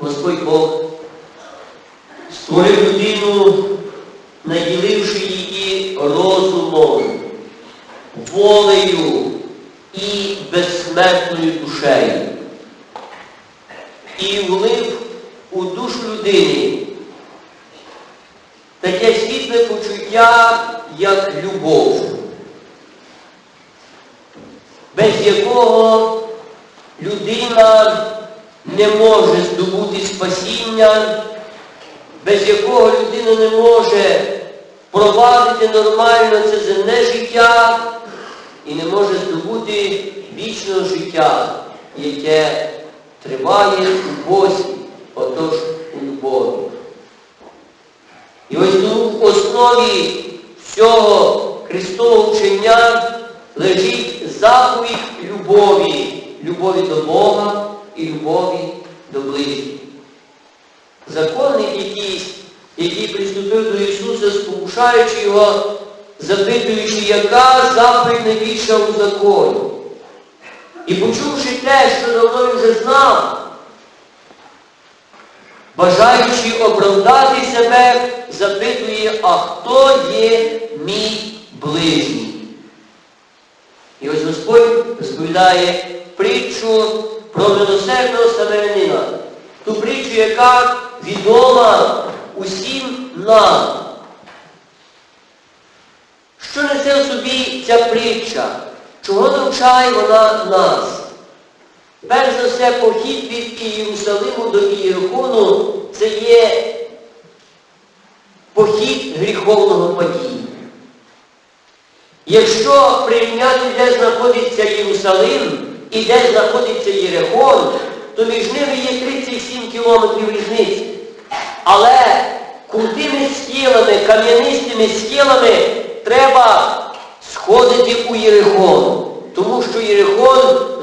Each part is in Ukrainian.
Господь Бог створив людину, наділивши її розумом, волею і безсмертною душею. І влив у душу людини таке світле почуття, як любов, без якого людина не може здобути спасіння, без якого людина не може провадити нормально це земне життя і не може здобути вічного життя, яке триває у Бозі, отож у любові. І ось в основі всього Христового вчення лежить заповідь любові, любові до Бога і любові до ближніх. Законник якийсь, який приступив до Ісуса, спокушаючи його, запитуючи, яка заповідь найбільша у законі. І почувши те, що давно він вже знав, бажаючи оправдати себе, запитує, а хто є мій ближній? І ось Господь розповідає притчу про милосердного самарянина. Ту притчу, яка відома усім нам. Що несе в собі ця притча? Чого навчає вона нас? Перш за все, похід від Ієрусалиму до Ієрихону це є похід гріховного падіння. Якщо прирівняти, де знаходиться Єрусалим і де знаходиться Єрихон, то між ними є 37 кілометрів різниці. Але крутими схилами, кам'янистими схилами треба сходити у Єрихон. Тому що Єрихон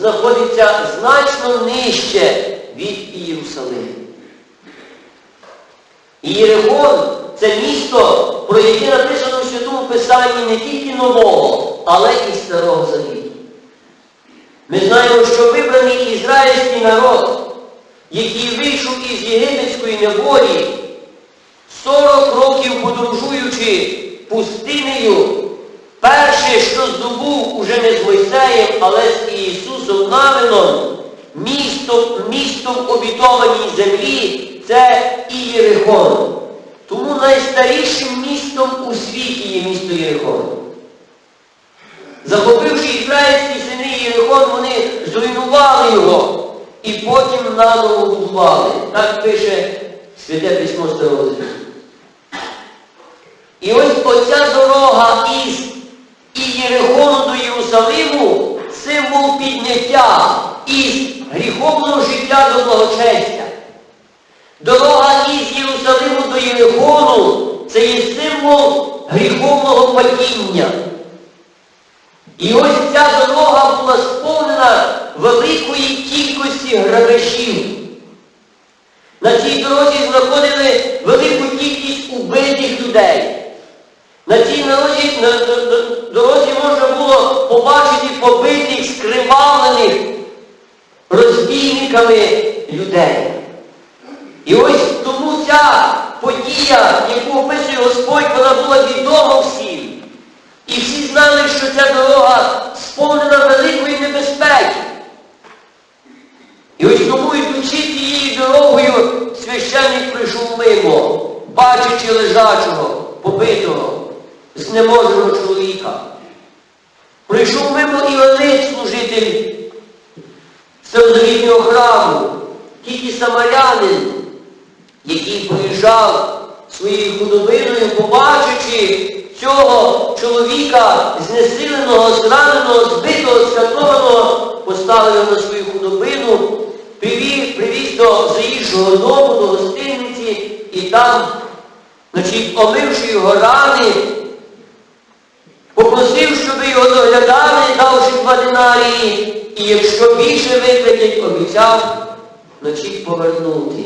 знаходиться значно нижче від Ієрусалиму. І Єрихон це місто, про яке написано в Святому Писанні не тільки Нового, але і Старого Завіту. Ми знаємо, що вибраний ізраїльський народ, який вийшов із єгипетської неволі, 40 років подорожуючи пустинею, перше, що здобув уже не з Мойсеєм, але з Ісусом Навином, містом, містом обітованій землі, це Ієрихон. Тому найстарішим містом у світі є місто Єрихон. Захопивши ізраїльські сини Єрихон, вони зруйнували його і потім наново будували. Так пише Святе Письмо Старого Завіту. І ось оця дорога із Ієрихону до Єрусалиму символ підняття із гріховного життя до благочестя. Дорога із Єрусалиму до Єрихону це є символ гріховного падіння. І ось ця дорога була сповнена великої кількості грабежів. На цій дорозі знаходили велику кількість убитих людей. На цій дорозі, на, дорозі можна було побачити побитих, скривавлених розбійниками людей. І ось тому ця подія, яку описує Господь, вона була відома всім. І всі знали, що ця дорога сповнена великої небезпеки. І ось тому, йдучи тією дорогою, священник прийшов мимо, бачачи лежачого, побитого, знеможеного чоловіка. Прийшов мимо Іонит, служитель старозавітнього храму, тільки самарянин, який проїжджав своєю худобиною, побачивши цього чоловіка, знесиленого, зраненого, збитого, скатованого, поставив на свою худобину, привіз до заїжджого дому, до гостиниці, і там, значить, омивши його рани, попросив, щоб його доглядали, давши два динарії, і якщо більше виплатять, обіцяв значить, повернути.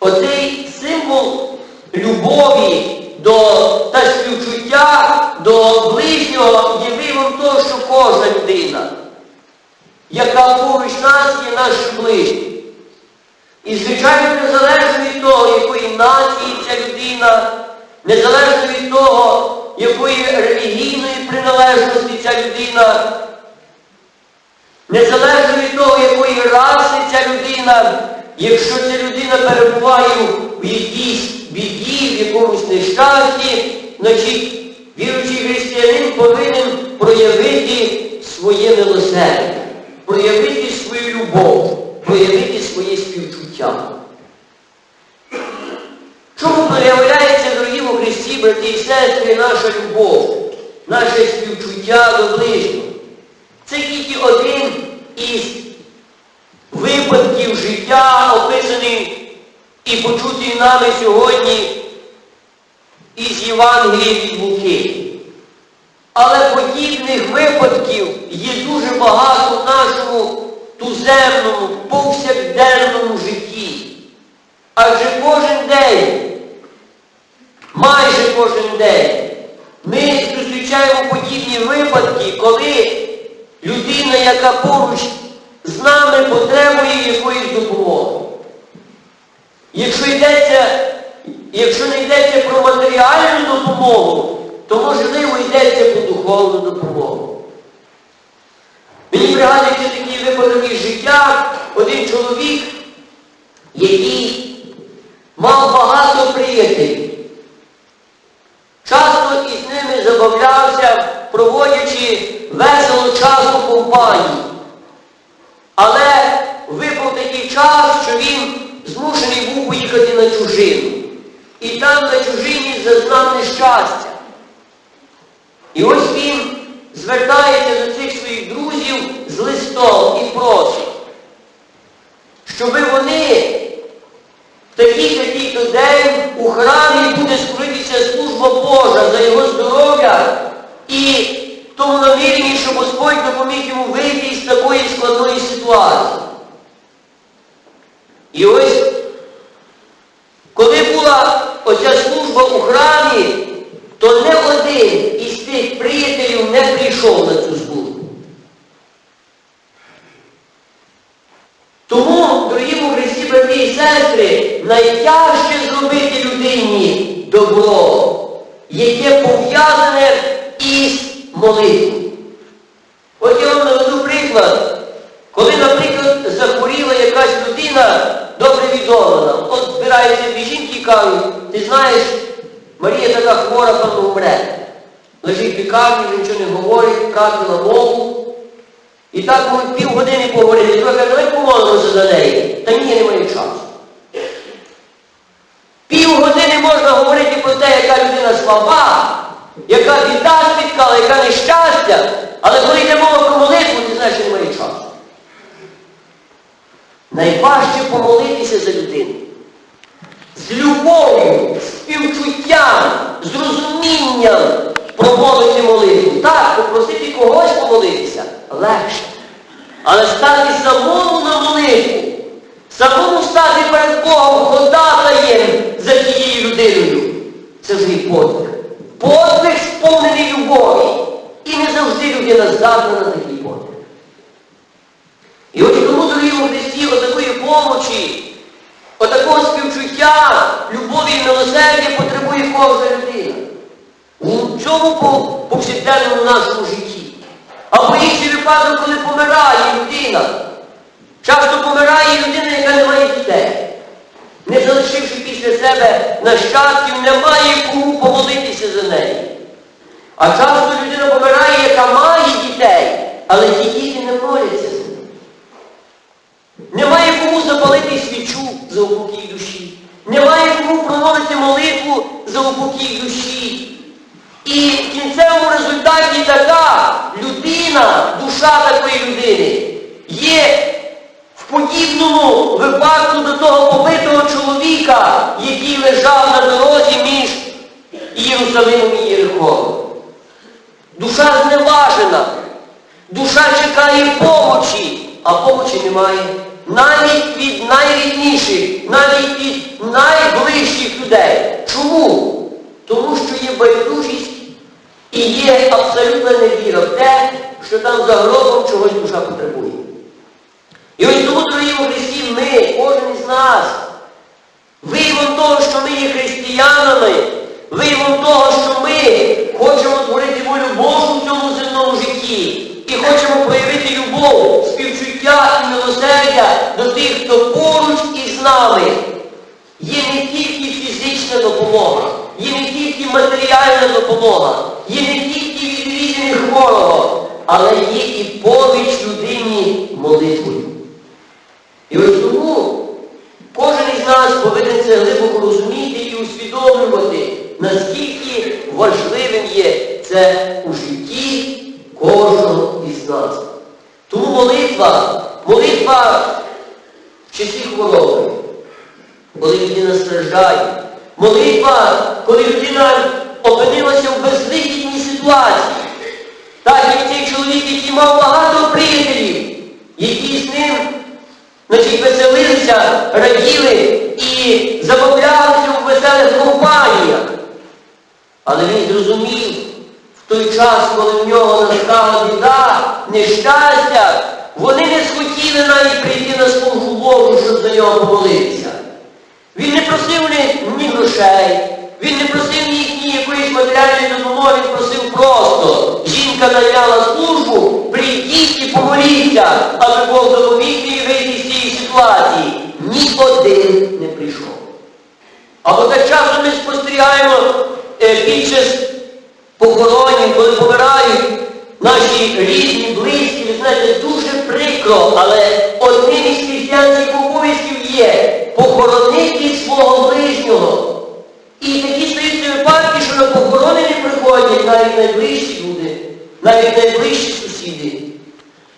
Оцей символ любові до та співчуття до ближнього є виявом того, що кожна людина, яка поруч нас є нашим ближнім. І, звичайно, незалежно від того, якої нації ця людина, незалежно від того, якої релігійної приналежності ця людина, незалежно від того, якої раси ця людина, якщо ця людина перебуває в якійсь біді, в якомусь нещасті, значить віруючий християнин повинен проявити своє милосердя, проявити свою любов, проявити своє співчуття. Чому проявляється, дорогі у Христі, брати і сестри, наша любов, наше співчуття до ближнього? Це тільки один із випадків життя, описаний і почутий нами сьогодні із Євангелії від Луки. Але подібних випадків є дуже багато в нашому туземному, повсякденному житті. Адже кожен день, майже кожен день, ми зустрічаємо подібні випадки, коли людина, яка поруч з нами потребує якоїсь допомоги. Якщо йдеться, якщо не йдеться про матеріальну допомогу, то можливо йдеться про духовну допомогу. Мені пригадується такий випадок із життя, один чоловік, який мав багато приятелів. Часто із ними забавлявся, проводячи весело час у компанії. Але випав такий час, що він змушений був поїхати на чужину. І там на чужині зазнав нещастя. І ось він звертається до цих своїх друзів з листом і просить, щоби вони в такий такий-то день у храмі буде скоритися служба Божа за його здоров'я і в тому наміренні, щоб Господь допоміг йому вийти із такої складної ситуації. І ось, коли була оця служба у храмі, то не один із тих приятелів прийшов на цю службу. Тому, дорогі у Христі, брати і сестри, найтяжче зробити людині добро, яке пов'язане із молитвою. От я вам наведу приклад. Коли, наприклад, захворіла якась людина, добре відома нам, от збираються дві жінки і кажуть, ти знаєш, Марія така хвора, певно, умре. Лежить в лікарні, нічого не говорить, втратила мову. І так можуть півгодини поговорити. Трохи каже, давай помолимося за неї. Та ні, я не маю часу. Півгодини можна говорити про те, яка людина слаба, яка біда спіткала, яка нещастя, але коли йде мова про молитву, ти знаєш, що немає часу. Найважче помолитися за людину. З любов'ю, співчуттям, з розумінням промовити молитву. Так, попросити когось помолитися легше. Але стати самому на молитву, самому стати перед Богом ходатаєм за тією людиною. Це вже і подвиг. Подвиг сповнений любові. І не завжди людина здатна на такий подвиг. І ось тому, дорогі у Христі, отакої помочі, отакого співчуття, любові і милосердя потребує кожна людина. У цьому по- повсякденному нашому житті. Або інший випадок, коли помирає людина. Часто помирає людина, яка не має дітей. Не залишивши після себе нащадків, немає кому помолитися за неї. А часто людина помирає, яка має дітей, але ті діти не моляться за неї. Немає кому запалити свічу за упокій душі. Немає кому промовити молитву за упокій душі. І в кінцевому результаті така людина, душа такої людини, є в подібному випадку до того побитого чоловіка, який лежав на дорозі між Єрусалимом і Єрихоном. Душа зневажена, душа чекає помочі, а помочі немає. Навіть від найрідніших, навіть від найближчих людей. Чому? Тому що є байдужість і є абсолютна невіра в те, що там за гробом чогось душа потребує. І ось тому, дорогі у Христі, ми кожен із нас, виявом того, що ми є християнами, виявом того, що ми хочемо творити волю Божу в цьому земному житті і хочемо проявити любов, співчуття і милосердя до тих, хто поруч із нами. Є не тільки фізична допомога, є не тільки матеріальна допомога, є не тільки відвідини хворого, але є і поміч людині молитвою. І ось тому кожен із нас повинен це глибоко розуміти і усвідомлювати, наскільки важливим є це у житті кожного із нас. Тому молитва, молитва в часі хвороби, коли людина страждає, молитва, коли людина опинилася в безвихідній ситуації. Так, як цей чоловік, який мав багато приятелів, які з ним значить, веселилися, раділи і забавлялися у веселих компаніях. Але він зрозумів, в той час, коли в нього настала біда, нещастя, вони не схотіли навіть прийти на службу Богу, щоб за нього помолитися. Він не просив ні, грошей, він не просив ні, ні якоїсь матеріальної допомоги, він просив просто. Жінка найняла службу, прийдіть і помоліться, аби Бог допоміг їй вийти з цієї ситуації. Ні один не прийшов. Або так часто ми спостерігаємо е, під час похоронів, коли помирають наші рідні, близькі, знаєте, дуже прикро, але одним із християнських обов'язків є похоронити свого ближнього. І такі стаються випадки, що на похорони не приходять навіть найближчі навіть найближчі сусіди.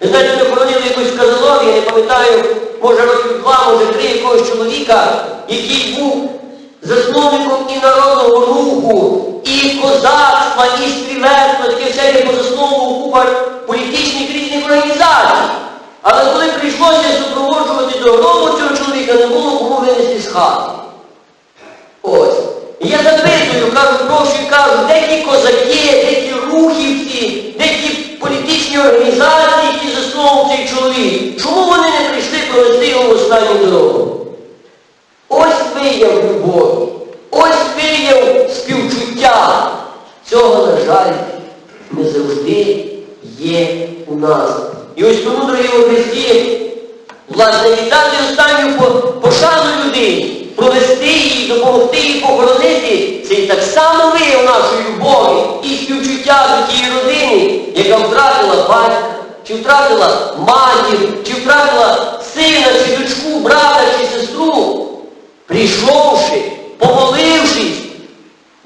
Ви знаєте, ми хоронили якусь казалові, я не пам'ятаю, може років два, може три якогось чоловіка, який був засновником і народного руху, і козацтва, і стрілецтва, таке всяке позасновував купа політичних різних організацій. Але коли прийшлося супроводжувати до гробу цього чоловіка, не було кому винести з хати. Ось. І я запитую, кажу, прошу, кажу, де ті козаки, де ті рухівці, де ті політичні організації, які засновував цей чоловік? Чому вони не прийшли провести його останню дорогу? Ось вияв любові, ось вияв співчуття. Цього, на жаль, не завжди є у нас. І ось тому, дорогі Христі, власне, віддати останню пошану людині, провести її, допомогти їй похоронити, це і так само вияв нашої любові і співчуття до тієї яка втратила батька, чи втратила матір, чи втратила сина, чи дочку, брата, чи сестру. Прийшовши, помолившись,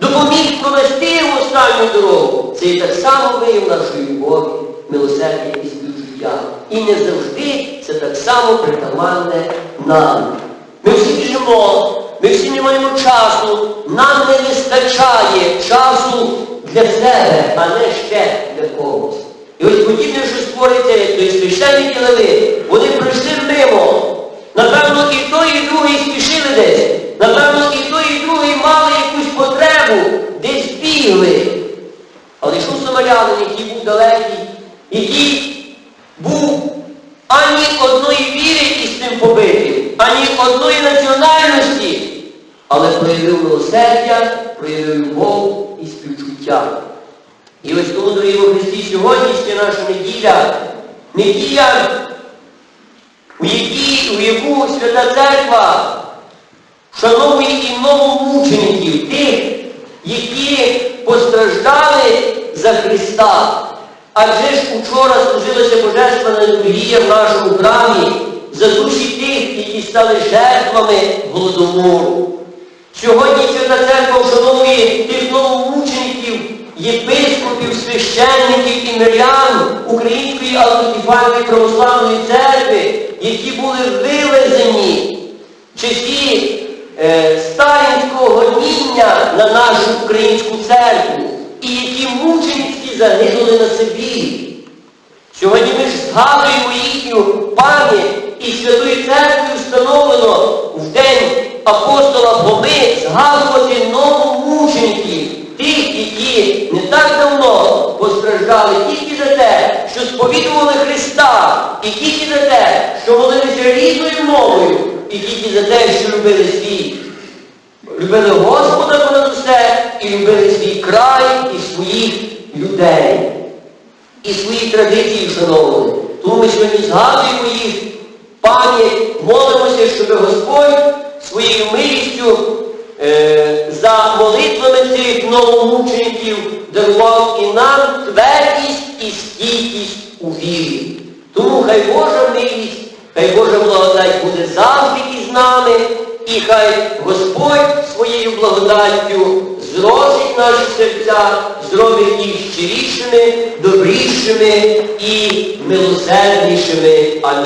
допоміг провести в останню дорогу. Це і так само вияв нашої любові, милосердя і співчуття. І не завжди це так само притаманне нам. Ми всі біжимо, ми всі не маємо часу, нам не вистачає часу для себе, а не ще когось. І ось подібне, що створиться, як той священники леви, вони пройшли мимо. Напевно, і той, і другий спішили десь. Напевно, і той, і другий мали якусь потребу, десь бігли. Але йшов самарянин, який був далекий, який був ані одної віри із тим побитим, ані одної національності, але проявив милосердя, проявив любов і співчуття. І ось тому, дорогі во Христі, сьогоднішня наша неділя, неділя у, якій, у яку Свята Церква вшановує і новомучеників, тих, які постраждали за Христа. Адже ж учора служилася Божественна літургія в нашому храмі за душі тих, які стали жертвами Голодомору. Сьогодні Свята Церква вшановує тих новомучеників, єпископів, священників і мирян Української автокефальної православної церкви, які були вивезені в часі е, сталінського гоніння на нашу українську церкву, і які мученицькі загинули на Сибірі. Сьогодні ми ж згадуємо їхню пам'ять і Святою Церквою встановлено в день апостола Фоми згадувати новомучеників, тих, що сповідували Христа, і тільки за те, що молилися рідною мовою, і тільки за те, що любили свій. Любили Господа понад усе і любили свій край і своїх людей. І свої традиції вшановували. Тому ми сьогодні згадуємо їх, пам'ять, молимося, щоб Господь своєю милістю е, за молитвами цих новомучеників дарував і нам твердість і стійкість у вірі. Тому хай Божа милість, хай Божа благодать буде завжди із нами, і хай Господь своєю благодаттю зросить наші серця, зробить їх щирішими, добрішими і милосерднішими. Амінь.